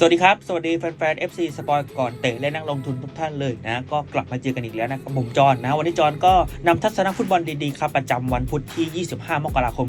สวัสดีครับ สวัสดีแฟนๆ FC สปอยก่อนเตะและนักลงทุนทุกท่านเลยนะ ก็กลับมาเจอกันอีกแล้วนะครับผมจอห์นนะ วันนี้จอห์นก็นำทัศนฟุตบอลดีๆครับประจำวันพุธที่ 25 มกราคม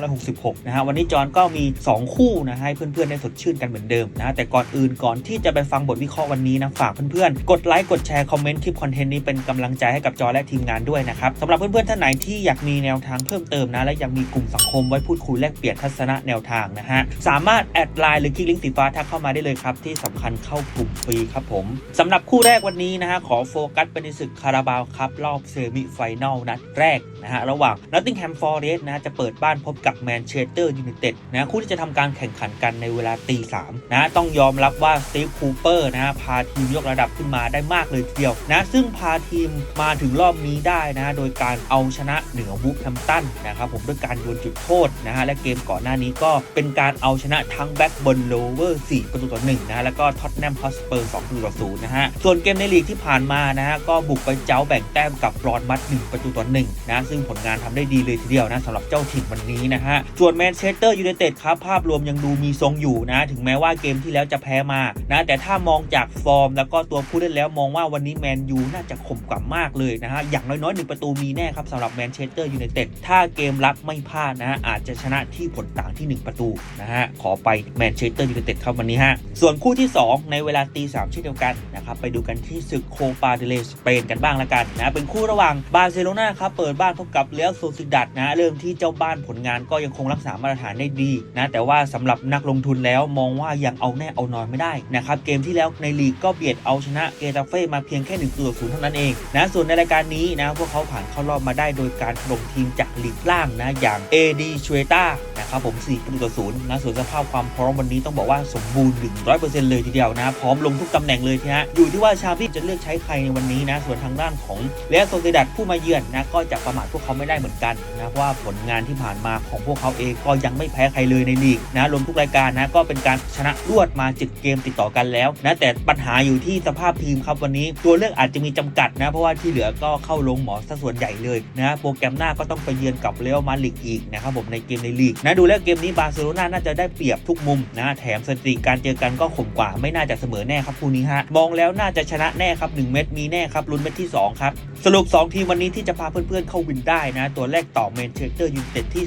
2566 นะฮะวันนี้จอห์นก็มี 2 คู่นะให้เพื่อนๆ ได้สดชื่นกันเหมือนเดิมนะแต่ก่อนอื่นก่อนที่จะไปฟังบทวิเคราะห์วันนี้นะฝากเพื่อนๆ กดไลค์กดแชร์คอมเมนต์คลิปคอนเทนต์นี้เป็นกำลังใจให้กับจอห์นและทีมงานด้วยนะครับสำหรับเพื่อนๆท่านไหนที่อยากมีแนวทางเพิ่มเติมนะและยังมีกลุ่มสังคมไว้พูดคุยแลกเปลี่ยนทัศนะแนวทางนะฮะสามารถแอดไลน์หรือคลิกลิงก์สีฟ้าทักเข้ามาได้เลยครับ ที่สำคัญเข้ากลุ่มฟรีครับผมสำหรับคู่แรกวันนี้นะฮะขอโฟกัสไปในศึกคาราบาวครับรอบเซมิไฟแนลนัดแรกนะฮะระหว่าง Nottingham Forest นะฮะจะเปิดบ้านพบกับแมนเชสเตอร์ยูไนเต็ดนะคู่ที่จะทำการแข่งขันกันในเวลาตีสามนะต้องยอมรับว่าสตีฟคูเปอร์นะฮะพาทีมยกระดับขึ้นมาได้มากเลยทีเดียวนะซึ่งพาทีมมาถึงรอบนี้ได้นะฮะโดยการเอาชนะเหนือวูฟแฮมตันนะครับผมด้วยการโยนจุดโทษนะฮะและเกมก่อนหน้านี้ก็เป็นการเอาชนะทั้งแบ็กบนโลเวอร์4ประตูต่อ1นะฮะแล้วก็ท็อตแนมฮอสเปอร์2ประตูต่อ0นะฮะส่วนเกมในลีกที่ผ่านมานะฮะก็บุกไปเจ้าแบ่งแต้มกับบรอนมัด 1 ประตูต่อ1นะซึ่งผลงานทำได้ดีเลยทีเดียวนะสำหรับเจ้าถิ่นวันนี้นะฮะส่วนแมนเชสเตอร์ยูไนเต็ดครับภาพรวมยังดูมีทรงอยู่นะถึงแม้ว่าเกมที่แล้วจะแพ้มานะแต่ถ้ามองจากฟอร์ม แล้วก็ตัวผู้เล่นแล้วมองว่าวันนี้แมนยูน่าจะข่มกว่ามากเลยนะฮะอย่างน้อยๆหนึ่งประตูมีแน่ครับสำหรับแมนเชสเตอร์ยูไนเต็ดถ้าเกมรับไม่พลาดนะฮะอาจจะชนะที่ผลต่างที่ 1 ประตูนะฮะขอไปแมนเชสเตอร์ยูไนเต็ดครับวันนี้ฮะส่วนคู่ที่ 2 ในเวลาตีสามเช่นเดียวกันนะครับไปดูกันที่ศึกโคปาเดเลสเปนกันบ้างละกันนะเป็นคู่ระหว่างบาร์เซโลนาครับเปิดบ้านพบกับเรอัลโซซิดัดนะเริ่มที่เจ้าบ้านผลงานก็ยังคงรักษามาตรฐานได้ดีนะแต่ว่าสำหรับนักลงทุนแล้วมองว่ายังเอาแน่เอานอนไม่ได้นะครับเกมที่แล้วในลีกก็เบียดเอาชนะเกตาเฟ่มาเพียงแค่1ตัวศูนย์เท่านั้นเองนะส่วนในรายการนี้นะพวกเขาผ่านเข้ารอบมาได้โดยการล่มทีมจากลีกล่างนะอย่าง AD ชเวต้านะครับผม4ประตูต่อศูนย์นะส่วนสภาพความพร้อมวันนี้ต้องบอกว่าสมบูรณ100%เลยทีเดียวนะพร้อมลงทุกตำแหน่งเลยทีนะอยู่ที่ว่าชาพี่จะเลือกใช้ใครในวันนี้นะส่วนทางด้านของเรอัลโซเซดัดผู้มาเยือนนะก็จะประมาทพวกเขาไม่ได้เหมือนกันนะเพราะว่าผลงานที่ผ่านมาของพวกเขาเองก็ยังไม่แพ้ใครเลยในลีกนะรวมทุกรายการนะก็เป็นการชนะรวดมา7เกมติดต่อกันแล้วนะแต่ปัญหาอยู่ที่สภาพทีมครับวันนี้ตัวเลือกอาจจะมีจำกัดนะเพราะว่าที่เหลือก็เข้าลงหมอซะส่วนใหญ่เลยนะโปรแกรมหน้าก็ต้องไปเยือนกับเรอัลมาดริดอีกนะครับผมในเกมในลีกนะดูแล้วเกมนี้บาร์เซโลนาน่าจะได้เปรียบทุกมุมนะแถมสถิติการเจอกันก็ข่มกว่าไม่น่าจะเสมอแน่ครับคู่นี้ฮะมองแล้วน่าจะชนะแน่ครับ 1 เม็ดมีแน่ครับลุ้นเม็ดที่ 2 ครับ สรุป 2 ทีมวันนี้ที่จะพาเพื่อนๆเข้าวินได้นะ ตัวแรกต่อแมนเชสเตอร์ยูไนเต็ดที่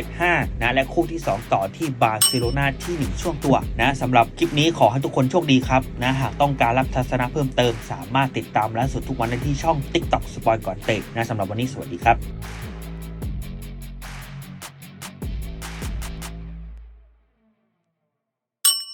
0.75 นะ และคู่ที่ 2 ต่อที่บาร์เซโลนาที่ 1 ช่วงตัวนะสำหรับคลิปนี้ขอให้ทุกคนโชคดีครับนะหากต้องการรับทัศนะเพิ่มเติม สามารถติดตามและสดทุกวันได้ที่ช่อง TikTok สปอยก่อนเตะนะสำหรับวันนี้สวัสดีครับ